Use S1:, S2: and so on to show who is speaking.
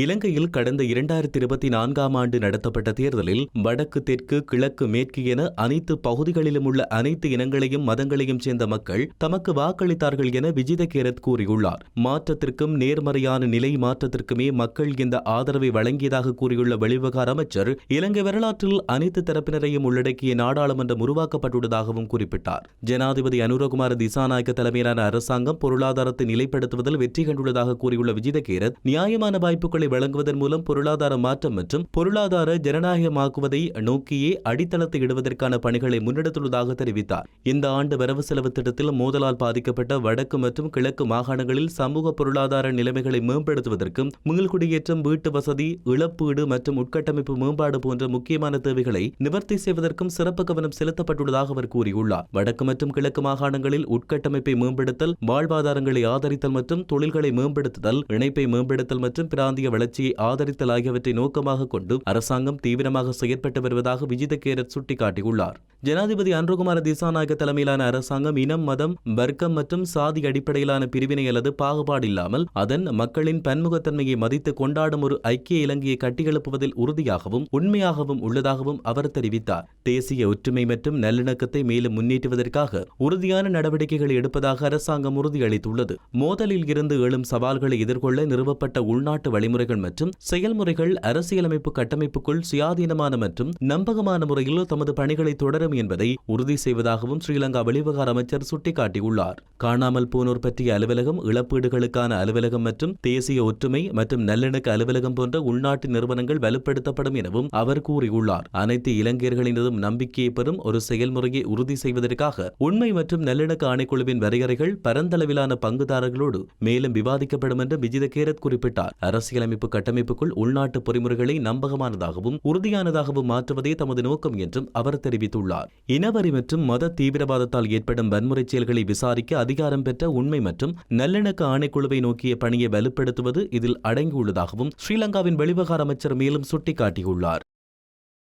S1: இலங்கையில் கடந்த இரண்டாயிரத்தி இருபத்தி நான்காம் ஆண்டு நடத்தப்பட்ட தேர்தலில் வடக்கு தெற்கு கிழக்கு மேற்கு என அனைத்து பகுதிகளிலும் உள்ள அனைத்து இனங்களையும் மதங்களையும் சேர்ந்த மக்கள் தமக்கு வாக்களித்தார்கள் என விஜித கேரத் கூறியுள்ளார். மாற்றத்திற்கும் நேர்மறையான நிலை மாற்றத்திற்குமே மக்கள் இந்த ஆதரவை வழங்கியதாக கூறியுள்ள வெளிவிவகார அமைச்சர் இலங்கை வரலாற்றில் அனைத்து தரப்பினரையும் உள்ளடக்கிய நாடாளுமன்றம் உருவாக்கப்பட்டுள்ளதாகவும் குறிப்பிட்டார். ஜனாதிபதி அனுரகுமார திசாநாயக்க தலைமையிலான அரசாங்கம் பொருளாதாரத்தை நிலைப்படுத்துவதில் வெற்றி கண்டுள்ளதாக கூறியுள்ள விஜித கேரத் நியாயமான வாய்ப்புகளை வழங்குவதன் மூலம் பொருளாதார மாற்றம் மற்றும் பொருளாதார ஜனநாயகமாக்குவதை நோக்கியே அடித்தளத்தை இடுவதற்கான பணிகளை முன்னெடுத்துள்ளதாக தெரிவித்தார். இந்த ஆண்டு வரவு செலவு திட்டத்தில் மோதலால் பாதிக்கப்பட்ட வடக்கு மற்றும் கிழக்கு மாகாணங்களில் சமூக பொருளாதார நிலைமைகளை மேம்படுத்துவதற்கும் மீள்குடியேற்றம் வீட்டு வசதி இழப்பீடு மற்றும் உட்கட்டமைப்பு மேம்பாடு போன்ற முக்கியமான தேவைகளை நிவர்த்தி செய்வதற்கும் சிறப்பு கவனம் செலுத்தப்பட்டுள்ளதாக அவர் கூறியுள்ளார். வடக்கு மற்றும் கிழக்கு மாகாணங்களில் உட்கட்டமைப்பை மேம்படுத்தல் வாழ்வாதாரங்களை ஆதரித்தல் மற்றும் தொழில்களை மேம்படுத்துதல் இணைப்பை மேம்படுத்தல் மற்றும் பிராந்திய வளர்ச்சியை ஆதரித்தல் ஆகியவற்றை நோக்கமாக கொண்டு அரசாங்கம் தீவிரமாக செயற்பட்டு வருவதாக விஜித கேரட் சுட்டிக்காட்டியுள்ளார். ஜனாதிபதி அன்ருகுமார திசாநாயக தலைமையிலான அரசாங்கம் இனம் மதம் வர்க்கம் மற்றும் சாதி அடிப்படையிலான பிரிவினை அல்லது பாகுபாடு இல்லாமல் அதன் மக்களின் பன்முகத்தன்மையை மதித்து கொண்டாடும் ஒரு ஐக்கிய இலங்கையை கட்டியெழுப்புவதில் உறுதியாகவும் உண்மையாகவும் உள்ளதாகவும் அவர் தெரிவித்தார். தேசிய ஒற்றுமை மற்றும் நல்லிணக்கத்தை மேலும் முன்னேற்றுவதற்காக உறுதியான நடவடிக்கைகளை எடுப்பதாக அரசாங்கம் உறுதியளித்துள்ளது. மோதலில் இருந்து எழும் சவால்களை எதிர்கொள்ள நிறுவப்பட்ட உள்நாட்டு வழிமுறைகள் மற்றும் செயல்முறைகள் அரசியலமைப்பு கட்டமைப்புக்குள் சுயாதீனமான மற்றும் நம்பகமான முறையில் தமது பணிகளை தொடரும் என்பதை உறுதி செய்வதாகவும் ஸ்ரீலங்கா வெளிவிவகார அமைச்சர் சுட்டிக்காட்டியுள்ளார். காணாமல் போனோர் பற்றிய அலுவலகம் இழப்பீடுகளுக்கான அலுவலகம் மற்றும் தேசிய ஒற்றுமை மற்றும் நல்லிணக்க அலுவலகம் போன்ற உள்நாட்டு நிறுவனங்கள் வலுப்படுத்தப்படும் எனவும் அவர் கூறியுள்ளார். அனைத்து இலங்கையர்களினதும் நம்பிக்கையை பெறும் ஒரு செயல்முறையை உறுதி செய்வதற்காக உண்மை மற்றும் நல்லிணக்க ஆணைக்குழுவின் வரையறைகள் பரந்தளவிலான பங்குதாரர்களோடு மேலும் விவாதிக்கப்படும் என்று விஜித கேரத் குறிப்பிட்டார். அரசியலமைப்பு கட்டமைப்புக்குள் உள்நாட்டு பொறிமுறைகளை நம்பகமானதாகவும் உறுதியானதாகவும் மாற்றுவதே தமது நோக்கம் என்றும் அவர் தெரிவித்துள்ளார். இனவரி மற்றும் மத தீவிரவாதத்தால் ஏற்படும் வன்முறை செயல்களை விசாரிக்க அதிகாரம் பெற்ற உண்மை மற்றும் நல்லிணக்க ஆணைக்குழுவை நோக்கிய பணியை வலுப்படுத்துவது இதில் அடங்கியுள்ளதாகவும் ஸ்ரீலங்காவின் வெளிவகார அமைச்சர் மேலும் சுட்டிக்காட்டியுள்ளார்.